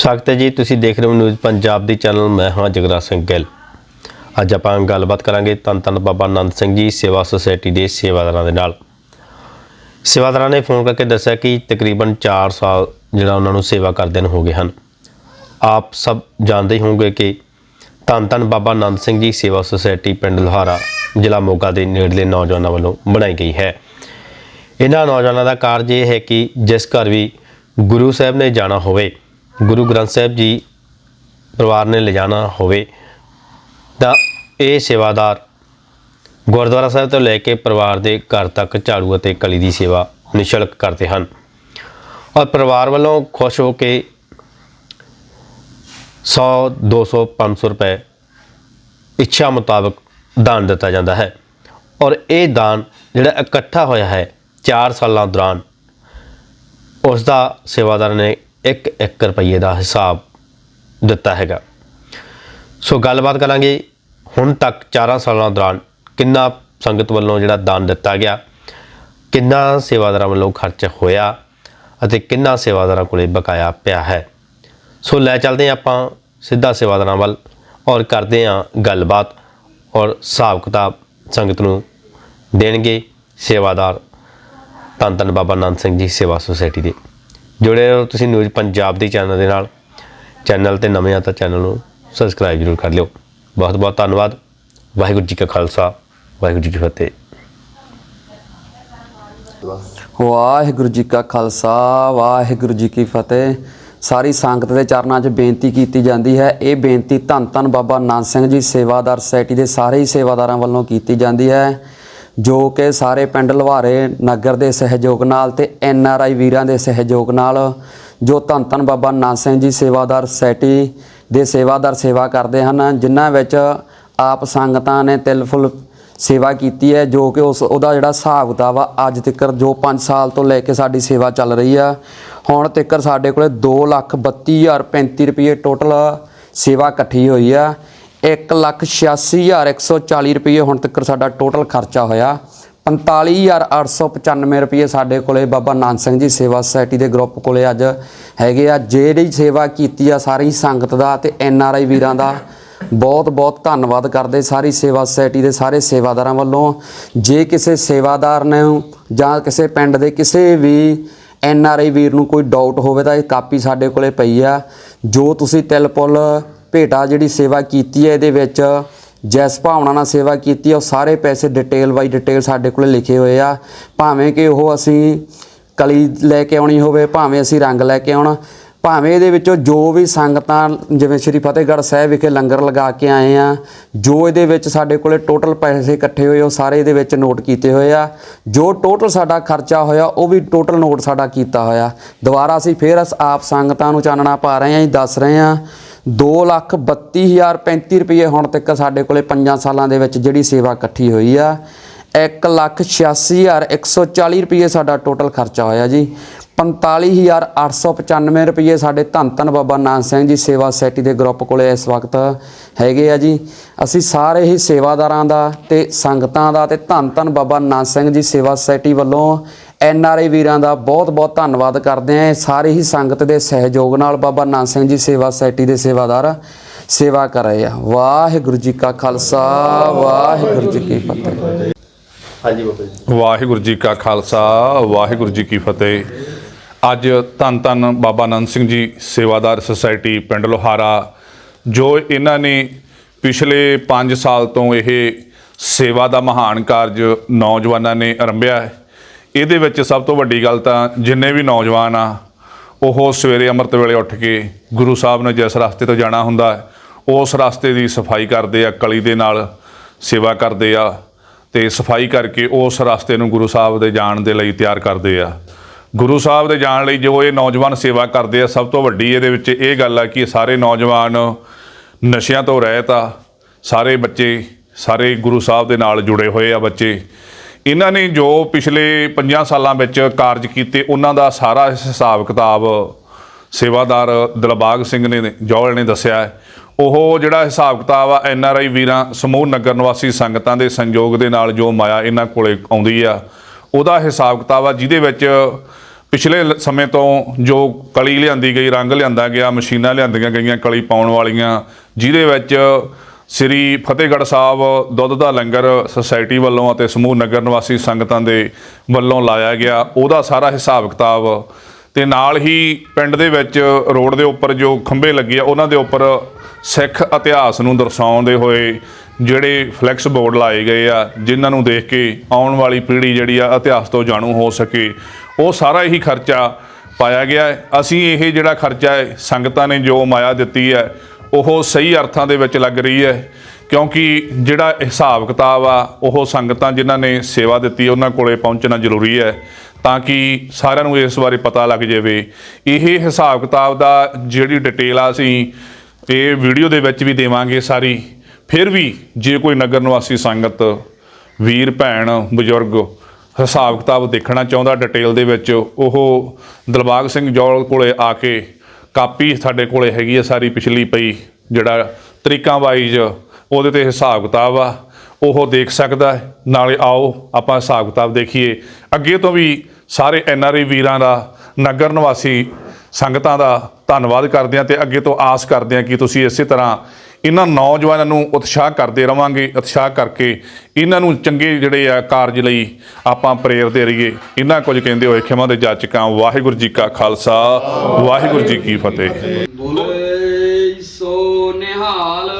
ਸਵਾਗਤ ਹੈ ਜੀ, ਤੁਸੀਂ ਦੇਖ ਰਹੇ ਹੋ ਨਿਊਜ਼ ਪੰਜਾਬ ਦੀ ਚੈਨਲ, ਮੈਂ ਹਾਂ ਜਗਰਾ ਸਿੰਘ ਗਿੱਲ। ਅੱਜ ਆਪਾਂ ਗੱਲਬਾਤ ਕਰਾਂਗੇ ਧੰਨ ਧੰਨ ਬਾਬਾ ਆਨੰਦ ਸਿੰਘ ਜੀ, ਸੇਵਾ ਸੁਸਾਇਟੀ ਦੇ ਸੇਵਾਦਾਰਾਂ ਦੇ ਨਾਲ। ਸੇਵਾਦਾਰਾਂ ਨੇ ਫੋਨ ਕਰਕੇ ਦੱਸਿਆ ਕਿ ਤਕਰੀਬਨ 4 ਸਾਲ ਜਿਹੜਾ ਉਹਨਾਂ ਨੂੰ ਸੇਵਾ ਕਰਦੇ ਨੂੰ ਹੋ ਗਏ ਹਨ। ਆਪ ਸਭ ਜਾਣਦੇ ਹੀ ਹੋਵੋਗੇ ਕਿ ਧੰਨ ਧੰਨ ਬਾਬਾ ਆਨੰਦ ਸਿੰਘ ਜੀ ਸੇਵਾ ਸੁਸਾਇਟੀ ਪਿੰਡ ਲੋਹਾਰਾ ਜ਼ਿਲ੍ਹਾ ਮੋਗਾ ਦੇ ਨੇੜਲੇ ਨੌਜਵਾਨਾਂ ਵੱਲੋਂ ਬਣਾਈ ਗਈ ਹੈ। ਇਹਨਾਂ ਨੌਜਵਾਨਾਂ ਦਾ ਕਾਰਜ ਇਹ ਹੈ ਕਿ ਜਿਸ ਘਰ ਵੀ ਗੁਰੂ ਸਾਹਿਬ ਨੇ ਜਾਣਾ ਹੋਵੇ ਗੁਰੂ ਗ੍ਰੰਥ ਸਾਹਿਬ ਜੀ ਪਰਿਵਾਰ ਨੇ ਲਿਜਾਣਾ ਹੋਵੇ ਤਾਂ ਇਹ ਸੇਵਾਦਾਰ ਗੁਰਦੁਆਰਾ ਸਾਹਿਬ ਤੋਂ ਲੈ ਕੇ ਪਰਿਵਾਰ ਦੇ ਘਰ ਤੱਕ ਝਾੜੂ ਅਤੇ ਕਲੀ ਦੀ ਸੇਵਾ ਨਿਸ਼ਲਕ ਕਰਦੇ ਹਨ ਔਰ ਪਰਿਵਾਰ ਵੱਲੋਂ ਖੁਸ਼ ਹੋ ਕੇ 100 200 500 ਰੁਪਏ ਇੱਛਾ ਮੁਤਾਬਕ ਦਾਨ ਦਿੱਤਾ ਜਾਂਦਾ ਹੈ ਔਰ ਇਹ ਦਾਨ ਜਿਹੜਾ ਇਕੱਠਾ ਹੋਇਆ ਹੈ 4 ਸਾਲਾਂ ਦੌਰਾਨ ਉਸ ਦਾ ਸੇਵਾਦਾਰ ਨੇ 1-1 ਰੁਪਏ ਦਾ ਹਿਸਾਬ ਦਿੱਤਾ ਹੈਗਾ। ਸੋ ਗੱਲਬਾਤ ਕਰਾਂਗੇ ਹੁਣ ਤੱਕ 4 ਸਾਲਾਂ ਦੌਰਾਨ ਕਿੰਨਾ ਸੰਗਤ ਵੱਲੋਂ ਜਿਹੜਾ ਦਾਨ ਦਿੱਤਾ ਗਿਆ, ਕਿੰਨਾ ਸੇਵਾਦਾਰਾਂ ਵੱਲੋਂ ਖਰਚ ਹੋਇਆ ਅਤੇ ਕਿੰਨਾ ਸੇਵਾਦਾਰਾਂ ਕੋਲੇ ਬਕਾਇਆ ਪਿਆ ਹੈ। ਸੋ ਲੈ ਚੱਲਦੇ ਹਾਂ ਆਪਾਂ ਸਿੱਧਾ ਸੇਵਾਦਾਰਾਂ ਵੱਲ ਔਰ ਕਰਦੇ ਹਾਂ ਗੱਲਬਾਤ ਔਰ ਹਿਸਾਬ ਕਿਤਾਬ ਸੰਗਤ ਨੂੰ ਦੇਣਗੇ ਸੇਵਾਦਾਰ ਧੰਨ ਧੰਨ ਬਾਬਾ ਨਾਨਕ ਸਿੰਘ ਜੀ ਸੇਵਾ ਸੁਸਾਇਟੀ ਦੇ। ਜੁੜੇ ਰਹੋ ਤੁਸੀਂ ਨਿਊਜ਼ ਪੰਜਾਬ ਦੇ ਚੈਨਲ ਦੇ ਨਾਲ। ਚੈਨਲ ਤੇ ਨਵੇਂ ਆ ਤਾਂ ਚੈਨਲ ਨੂੰ ਸਬਸਕ੍ਰਾਈਬ ਜ਼ਰੂਰ ਕਰ ਲਿਓ। ਬਹੁਤ ਬਹੁਤ ਧੰਨਵਾਦ। ਵਾਹਿਗੁਰੂ ਜੀ ਕਾ ਖਾਲਸਾ, ਵਾਹਿਗੁਰੂ ਜੀ ਕੀ ਫਤਿਹ। ਵਾਹਿਗੁਰੂ ਜੀ ਕਾ ਖਾਲਸਾ, ਵਾਹਿਗੁਰੂ ਜੀ ਕੀ ਫਤਿਹ। ਸਾਰੀ ਸੰਗਤ ਦੇ ਚਰਨਾਂ 'ਚ ਬੇਨਤੀ ਕੀਤੀ ਜਾਂਦੀ ਹੈ। ਇਹ ਬੇਨਤੀ ਧੰਨ ਧੰਨ ਬਾਬਾ ਨਾਨਕ ਸਿੰਘ ਜੀ ਸੇਵਾਦਾਰ ਸੋਸਾਇਟੀ ਦੇ ਸਾਰੇ ਹੀ ਸੇਵਾਦਾਰਾਂ ਵੱਲੋਂ ਕੀਤੀ ਜਾਂਦੀ ਹੈ। ਜੋ ਕਿ ਸਾਰੇ ਪਿੰਡ ਲਵਾਰੇ ਨਗਰ ਦੇ ਸਹਿਯੋਗ ਨਾਲ ਤੇ ਐਨ ਆਰ ਆਈ ਵੀਰਾਂ ਦੇ ਸਹਿਯੋਗ ਨਾਲ ਜੋ ਧੰਨ ਧੰਨ ਬਾਬਾ ਨਾਨਕ ਸਿੰਘ ਜੀ ਸੇਵਾਦਾਰ ਸੁਸਾਇਟੀ ਦੇ ਸੇਵਾਦਾਰ ਸੇਵਾ ਕਰਦੇ ਹਨ, ਜਿਨ੍ਹਾਂ ਵਿੱਚ ਆਪ ਸੰਗਤਾਂ ਨੇ ਤਿਲ ਫੁੱਲ ਸੇਵਾ ਕੀਤੀ ਹੈ, ਜੋ ਕਿ ਉਸ ਉਹਦਾ ਜਿਹੜਾ ਹਿਸਾਬ ਕਿਤਾਬ ਆ, ਅੱਜ ਤੱਕ ਜੋ 5 ਸਾਲ ਤੋਂ ਲੈ ਕੇ ਸਾਡੀ ਸੇਵਾ ਚੱਲ ਰਹੀ ਆ। ਹੁਣ ਤੱਕ ਸਾਡੇ ਕੋਲੇ 232035 ਰੁਪਏ ਟੋਟਲ ਸੇਵਾ ਇਕੱਠੀ ਹੋਈ ਆ। 186140 ਰੁਪਏ ਹੁਣ ਤੱਕ ਸਾਡਾ ਟੋਟਲ ਖਰਚਾ ਹੋਇਆ। 45895 ਰੁਪਏ ਸਾਡੇ ਕੋਲੇ ਬਾਬਾ ਨਾਨਕ ਸਿੰਘ ਜੀ ਸੇਵਾ ਸੁਸਾਇਟੀ ਦੇ ਗਰੁੱਪ ਕੋਲੇ ਅੱਜ ਹੈਗੇ ਆ। ਜਿਹੜੀ ਸੇਵਾ ਕੀਤੀ ਆ ਸਾਰੀ ਸੰਗਤ ਦਾ ਤੇ ਐਨ ਆਰ ਆਈ ਵੀਰਾਂ ਦਾ ਬਹੁਤ ਬਹੁਤ ਧੰਨਵਾਦ ਕਰਦੇ ਸਾਰੀ ਸੇਵਾ ਸੁਸਾਇਟੀ ਦੇ ਸਾਰੇ ਸੇਵਾਦਾਰਾਂ ਵੱਲੋਂ। ਜੇ ਕਿਸੇ ਸੇਵਾਦਾਰ ਨੇ ਜਾਂ ਕਿਸੇ ਪਿੰਡ ਦੇ ਕਿਸੇ ਵੀ ਐਨ ਆਰ ਆਈ ਵੀਰ ਨੂੰ ਕੋਈ ਡਾਊਟ ਹੋਵੇ ਤਾਂ ਇਹ ਕਾਪੀ ਸਾਡੇ ਕੋਲੇ ਪਈ ਆ। ਜੋ ਤੁਸੀਂ ਤਿਲ ਪੁੱਲ ਭੇਟਾ ਜਿਹੜੀ ਸੇਵਾ ਕੀਤੀ ਹੈ, ਇਹਦੇ ਵਿੱਚ ਜੈਸ ਭਾਵਨਾ ਨਾਲ ਸੇਵਾ ਕੀਤੀ ਹੈ, ਉਹ ਸਾਰੇ ਪੈਸੇ ਡਿਟੇਲ ਬਾਈ ਡਿਟੇਲ ਸਾਡੇ ਕੋਲੇ ਲਿਖੇ ਹੋਏ ਆ। ਭਾਵੇਂ ਕਿ ਉਹ ਅਸੀਂ ਕਲੀ ਲੈ ਕੇ ਆਉਣੀ ਹੋਵੇ, ਭਾਵੇਂ ਅਸੀਂ ਰੰਗ ਲੈ ਕੇ ਆਉਣਾ, ਭਾਵੇਂ ਇਹਦੇ ਵਿੱਚੋਂ ਜੋ ਵੀ ਸੰਗਤਾਂ, ਜਿਵੇਂ ਸ਼੍ਰੀ ਫਤਿਹਗੜ੍ਹ ਸਾਹਿਬ ਵਿਖੇ ਲੰਗਰ ਲਗਾ ਕੇ ਆਏ ਆ, ਜੋ ਇਹਦੇ ਵਿੱਚ ਸਾਡੇ ਕੋਲੇ ਟੋਟਲ ਪੈਸੇ ਇਕੱਠੇ ਹੋਏ, ਉਹ ਸਾਰੇ ਇਹਦੇ ਵਿੱਚ ਨੋਟ ਕੀਤੇ ਹੋਏ ਆ। ਜੋ ਟੋਟਲ ਸਾਡਾ ਖਰਚਾ ਹੋਇਆ, ਉਹ ਵੀ ਟੋਟਲ ਨੋਟ ਸਾਡਾ ਕੀਤਾ ਹੋਇਆ। ਦੁਬਾਰਾ ਅਸੀਂ ਫੇਰ ਅਸ- ਆਪ ਸੰਗਤਾਂ ਨੂੰ ਚਾਨਣਾ ਪਾ ਰਹੇ ਹਾਂ ਜੀ ਦੱਸ ਰਹੇ ਹਾਂ 232035 ਰੁਪਏ ਹੁਣ ਤੱਕ ਸਾਡੇ ਕੋਲੇ 5 ਸਾਲਾਂ ਦੇ ਵਿੱਚ ਜਿਹੜੀ ਸੇਵਾ ਇਕੱਠੀ ਹੋਈ ਆ। 186140 ਰੁਪਏ ਸਾਡਾ ਟੋਟਲ ਖਰਚਾ ਹੋਇਆ ਜੀ। 45895 ਰੁਪਏ ਸਾਡੇ ਧੰਨ ਧੰਨ ਬਾਬਾ ਨਾਨਕ ਸਿੰਘ ਜੀ ਸੇਵਾ ਸੁਸਾਇਟੀ ਦੇ ਗਰੁੱਪ ਕੋਲੇ ਇਸ ਵਕਤ ਹੈਗੇ ਆ ਜੀ। ਅਸੀਂ ਸਾਰੇ ਹੀ ਸੇਵਾਦਾਰਾਂ ਦਾ ਤੇ ਸੰਗਤਾਂ ਦਾ ਤੇ ਧੰਨ ਧੰਨ ਬਾਬਾ ਨਾਨਕ ਸਿੰਘ ਜੀ ਸੇਵਾ ਸੁਸਾਇਟੀ ਵੱਲੋਂ ਐਨ ਆਰ ਆਈ ਵੀਰਾਂ ਦਾ ਬਹੁਤ ਬਹੁਤ ਧੰਨਵਾਦ ਕਰਦੇ ਹਾਂ। ਸਾਰੇ ਹੀ ਸੰਗਤ ਦੇ ਸਹਿਯੋਗ ਨਾਲ ਬਾਬਾ ਨਾਨਕ ਸਿੰਘ ਜੀ ਸੇਵਾ ਸੁਸਾਇਟੀ ਦੇ ਸੇਵਾਦਾਰ ਸੇਵਾ ਕਰ ਰਹੇ ਆ। ਵਾਹਿਗੁਰੂ ਜੀ ਕਾ ਖਾਲਸਾ ਵਾਹਿਗੁਰੂ ਜੀ ਕੀ ਫਤਿਹ। ਹਾਂਜੀ ਬਾਬਾ ਜੀ। ਵਾਹਿਗੁਰੂ ਜੀ ਕਾ ਖਾਲਸਾ ਵਾਹਿਗੁਰੂ ਜੀ ਕੀ ਫਤਿਹ। ਅੱਜ ਧੰਨ ਧੰਨ ਬਾਬਾ ਆਨੰਦ ਸਿੰਘ ਜੀ ਸੇਵਾਦਾਰ ਸੁਸਾਇਟੀ ਪਿੰਡ ਲੋਹਾਰਾ ਜੋ ਇਹਨਾਂ ਨੇ ਪਿਛਲੇ 5 ਸਾਲ ਤੋਂ ਇਹ ਸੇਵਾ ਦਾ ਮਹਾਨ ਕਾਰਜ ਨੌਜਵਾਨਾਂ ਨੇ ਆਰੰਭਿਆ ਹੈ। ਇਹਦੇ ਵਿੱਚ ਸਭ ਤੋਂ ਵੱਡੀ ਗੱਲ ਤਾਂ ਜਿੰਨੇ ਵੀ ਨੌਜਵਾਨ ਆ, ਉਹ ਸਵੇਰੇ ਅੰਮ੍ਰਿਤ ਵੇਲੇ ਉੱਠ ਕੇ ਗੁਰੂ ਸਾਹਿਬ ਨੇ ਜਿਸ ਰਸਤੇ ਤੋਂ ਜਾਣਾ ਹੁੰਦਾ, ਉਸ ਰਸਤੇ ਦੀ ਸਫ਼ਾਈ ਕਰਦੇ ਆ, ਕਲੀ ਦੇ ਨਾਲ ਸੇਵਾ ਕਰਦੇ ਆ ਤੇ ਸਫ਼ਾਈ ਕਰਕੇ ਉਸ ਰਸਤੇ ਨੂੰ ਗੁਰੂ ਸਾਹਿਬ ਦੇ ਜਾਣ ਦੇ ਲਈ ਤਿਆਰ ਕਰਦੇ ਆ। ਗੁਰੂ ਸਾਹਿਬ ਦੇ ਜਾਣ ਲਈ ਜੋ ਇਹ ਨੌਜਵਾਨ ਸੇਵਾ ਕਰਦੇ ਆ, ਸਭ ਤੋਂ ਵੱਡੀ ਇਹਦੇ ਵਿੱਚ ਇਹ ਗੱਲ ਆ ਕਿ ਸਾਰੇ ਨੌਜਵਾਨ ਨਸ਼ਿਆਂ ਤੋਂ ਰਹਿਤ ਆ, ਸਾਰੇ ਬੱਚੇ, ਸਾਰੇ ਗੁਰੂ ਸਾਹਿਬ ਦੇ ਨਾਲ ਜੁੜੇ ਹੋਏ ਆ ਬੱਚੇ। ਇਹਨਾਂ ਨੇ ਜੋ ਪਿਛਲੇ 5 ਸਾਲਾਂ ਵਿੱਚ ਕਾਰਜ ਕੀਤੇ, ਉਹਨਾਂ ਦਾ ਸਾਰਾ ਹਿਸਾਬ ਕਿਤਾਬ ਸੇਵਾਦਾਰ ਦਿਲਬਾਗ ਸਿੰਘ ਨੇ ਜੌਲ ਨੇ ਦੱਸਿਆ ਉਹ ਜਿਹੜਾ ਹਿਸਾਬ ਕਿਤਾਬ ਆ, ਐਨ ਆਰ ਆਈ ਵੀਰਾਂ ਸਮੂਹ ਨਗਰ ਨਿਵਾਸੀ ਸੰਗਤਾਂ ਦੇ ਸੰਯੋਗ ਦੇ ਨਾਲ ਜੋ ਮਾਇਆ ਇਹਨਾਂ ਕੋਲੇ ਆਉਂਦੀ ਆ, ਉਹਦਾ ਹਿਸਾਬ ਕਿਤਾਬ ਆ, ਜਿਹਦੇ ਵਿੱਚ ਪਿਛਲੇ ਸਮੇਂ ਤੋਂ ਜੋ ਕਲੀ ਲਿਆਂਦੀ ਗਈ, ਰੰਗ ਲਿਆਂਦਾ ਗਿਆ, ਮਸ਼ੀਨਾਂ ਲਿਆਂਦੀਆਂ ਗਈਆਂ, ਕਲੀ ਪਾਉਣ ਵਾਲੀਆਂ, ਜਿਹਦੇ ਵਿੱਚ ਸ੍ਰੀ ਫਤਿਹਗੜ੍ਹ ਸਾਹਿਬ ਦੁੱਧ ਦਾ ਲੰਗਰ ਸੁਸਾਇਟੀ ਵੱਲੋਂ ਅਤੇ ਸਮੂਹ ਨਗਰ ਨਿਵਾਸੀ ਸੰਗਤਾਂ ਦੇ ਵੱਲੋਂ ਲਾਇਆ ਗਿਆ। ਉਹਦਾ ਸਾਰਾ ਹਿਸਾਬ ਕਿਤਾਬ ਤੇ ਨਾਲ ਹੀ ਪਿੰਡ ਦੇ ਵਿੱਚ ਰੋਡ ਦੇ ਉੱਪਰ ਜੋ ਖੰਭੇ ਲੱਗੇ ਆ, ਉਹਨਾਂ ਦੇ ਉੱਪਰ ਸਿੱਖ ਇਤਿਹਾਸ ਨੂੰ ਦਰਸਾਉਂਦੇ ਹੋਏ ਜਿਹੜੇ ਫਲੈਕਸ ਬੋਰਡ ਲਾਏ ਗਏ ਆ, ਜਿਨ੍ਹਾਂ ਨੂੰ ਦੇਖ ਕੇ ਆਉਣ ਵਾਲੀ ਪੀੜ੍ਹੀ ਜਿਹੜੀ ਆ, ਇਤਿਹਾਸ ਤੋਂ ਜਾਣੂ ਹੋ ਸਕੇ। ਉਹ ਸਾਰਾ ਹੀ ਖਰਚਾ ਪਾਇਆ ਗਿਆ। ਅਸੀਂ ਇਹ ਜਿਹੜਾ ਖਰਚਾ ਹੈ, ਸੰਗਤਾਂ ਨੇ ਜੋ ਮਾਇਆ ਦਿੱਤੀ ਹੈ ਉਹ ਸਹੀ ਅਰਥਾਂ ਦੇ ਵਿੱਚ ਲੱਗ ਰਹੀ ਹੈ, ਕਿਉਂਕਿ ਜਿਹੜਾ ਹਿਸਾਬ ਕਿਤਾਬ ਆ, ਉਹ ਸੰਗਤਾਂ ਜਿਨ੍ਹਾਂ ਨੇ ਸੇਵਾ ਦਿੱਤੀ ਉਹਨਾਂ ਕੋਲੇ ਪਹੁੰਚਣਾ ਜ਼ਰੂਰੀ ਹੈ, ਤਾਂ ਕਿ ਸਾਰਿਆਂ ਨੂੰ ਇਸ ਬਾਰੇ ਪਤਾ ਲੱਗ ਜਾਵੇ। ਇਹ ਹਿਸਾਬ ਕਿਤਾਬ ਦਾ ਜਿਹੜੀ ਡਿਟੇਲ ਆ ਅਸੀਂ ਇਹ ਵੀਡੀਓ ਦੇ ਵਿੱਚ ਵੀ ਦੇਵਾਂਗੇ ਸਾਰੀ। ਫਿਰ ਵੀ ਜੇ ਕੋਈ ਨਗਰ ਨਿਵਾਸੀ ਸੰਗਤ, ਵੀਰ, ਭੈਣ, ਬਜ਼ੁਰਗ ਹਿਸਾਬ ਕਿਤਾਬ ਦੇਖਣਾ ਚਾਹੁੰਦਾ ਡਿਟੇਲ ਦੇ ਵਿੱਚ, ਉਹ ਦਿਲਬਾਗ ਸਿੰਘ ਜੋਲ ਕੋਲੇ ਆ ਕੇ ਕਾਪੀ ਸਾਡੇ ਕੋਲੇ ਹੈਗੀ ਆ ਸਾਰੀ ਪਿਛਲੀ ਪਈ, ਜਿਹੜਾ ਤਰੀਕਾਂ ਵਾਈਜ਼ ਉਹਦੇ ਤੇ ਹਿਸਾਬ ਕਿਤਾਬ ਆ, ਉਹ ਦੇਖ ਸਕਦਾ ਹੈ। ਨਾਲੇ ਆਓ ਆਪਾਂ ਹਿਸਾਬ ਕਿਤਾਬ ਦੇਖੀਏ। ਅੱਗੇ ਤੋਂ ਵੀ ਸਾਰੇ ਐਨ ਆਰ ਆਈ ਵੀਰਾਂ ਦਾ, ਨਗਰ ਨਿਵਾਸੀ ਸੰਗਤਾਂ ਦਾ ਧੰਨਵਾਦ ਕਰਦੇ ਹਾਂ ਤੇ ਅੱਗੇ ਤੋਂ ਆਸ ਕਰਦੇ ਹਾਂ ਕਿ ਤੁਸੀਂ ਇਸੇ ਤਰ੍ਹਾਂ ਇਹਨਾਂ ਨੌਜਵਾਨਾਂ ਨੂੰ ਉਤਸ਼ਾਹ ਕਰਦੇ ਰਵਾਂਗੇ ਉਤਸ਼ਾਹ ਕਰਕੇ ਇਹਨਾਂ ਨੂੰ ਚੰਗੇ ਜਿਹੜੇ ਆ ਕਾਰਜ ਲਈ ਆਪਾਂ ਪ੍ਰੇਰਦੇ ਰਹੀਏ। ਇਹਨਾਂ ਕੁਝ ਕਹਿੰਦੇ ਹੋਏ ਖਿਮਾ ਦੇ ਜਾਚਕਾਂ ਵਾਹਿਗੁਰੂ ਜੀ ਕਾ ਖਾਲਸਾ ਵਾਹਿਗੁਰੂ ਜੀ ਕੀ ਫਤਿਹ। ਬੋਲੇ ਸੋ ਨਿਹਾਲ।